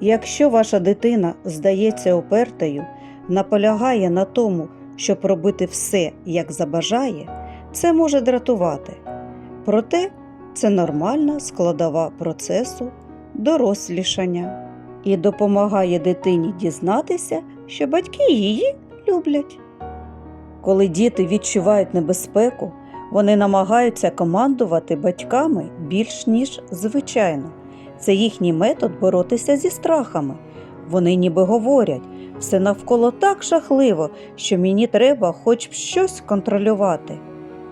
Якщо ваша дитина здається упертою, наполягає на тому, щоб робити все, як забажає, це може дратувати. Проте це нормальна складова процесу дорослішання і допомагає дитині дізнатися, що батьки її люблять. Коли діти відчувають небезпеку, вони намагаються командувати батьками більш ніж звичайно. Це їхній метод боротися зі страхами. Вони ніби говорять, все навколо так жахливо, що мені треба хоч б щось контролювати.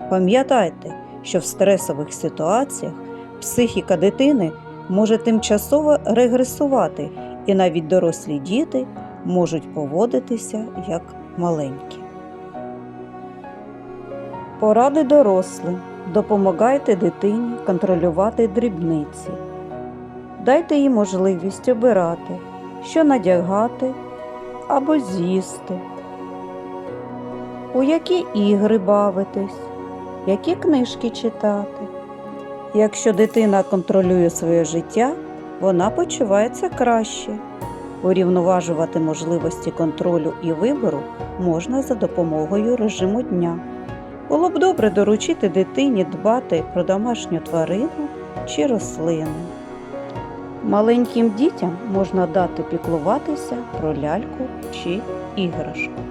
Пам'ятайте, що в стресових ситуаціях психіка дитини може тимчасово регресувати, і навіть дорослі діти можуть поводитися як маленькі. Поради дорослим. Допомагайте дитині контролювати дрібниці. Дайте їй можливість обирати, що надягати або з'їсти, у які ігри бавитись, які книжки читати. Якщо дитина контролює своє життя, вона почувається краще. Урівноважувати можливості контролю і вибору можна за допомогою режиму дня. Було б добре доручити дитині дбати про домашню тварину чи рослину. Маленьким дітям можна дати піклуватися про ляльку чи іграшку.